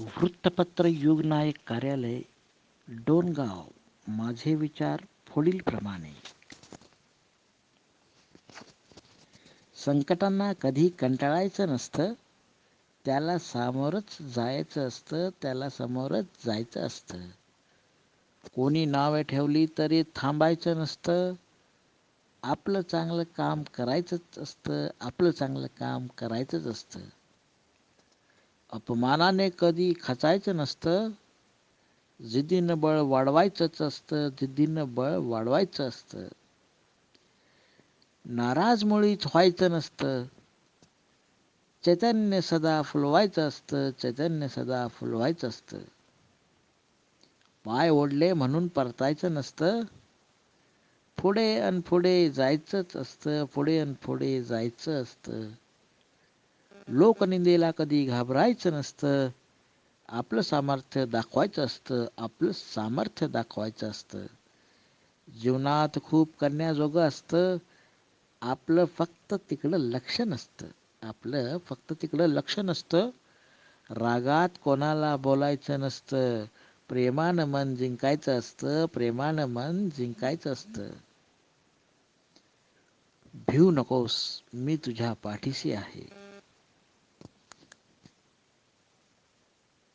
वृत्तपत्र युगनायक कार्यालय डोनगाव माझे विचार पुढीलप्रमाणे. संकटांना कधी कंटाळायचं नसतं त्याला सामोरच जायचं असतं त्याला समोरच जायचं असतं. कोणी नावे ठेवली तरी थांबायचं नसतं आपलं चांगलं काम करायचंच असतं आपलं चांगलं काम करायचंच असतं. अपमानाने कधी खचायचं नसतं जिद्दीनं बळ वाढवायचंच असतं जिद्दीनं बळ वाढवायचं असतं. नाराज मुळीच व्हायचं नसतं. चैतन्य सदा फुलवायचं असतं चैतन्य सदा फुलवायचं असतं. पाय ओढले म्हणून परतायचं नसतं. पुढे अन पुढे जायचंच असतं पुढे अन पुढे जायचं असतं. लोकनिंदेला कधी घाबरायचं नसतं. आपलं सामर्थ्य दाखवायचं असतं. आपलं सामर्थ्य दाखवायचं असतं. जीवनात खूप करण्याजोगं असतं. आपलं फक्त तिकडं लक्ष नसतं. आपलं फक्त तिकडं लक्ष नसतं. रागात कोणाला बोलायचं नसतं. प्रेमानं मन जिंकायचं असतं. प्रेमानं मन जिंकायचं असतं. भिऊ नकोस. मी तुझ्या पाठीशी आहे.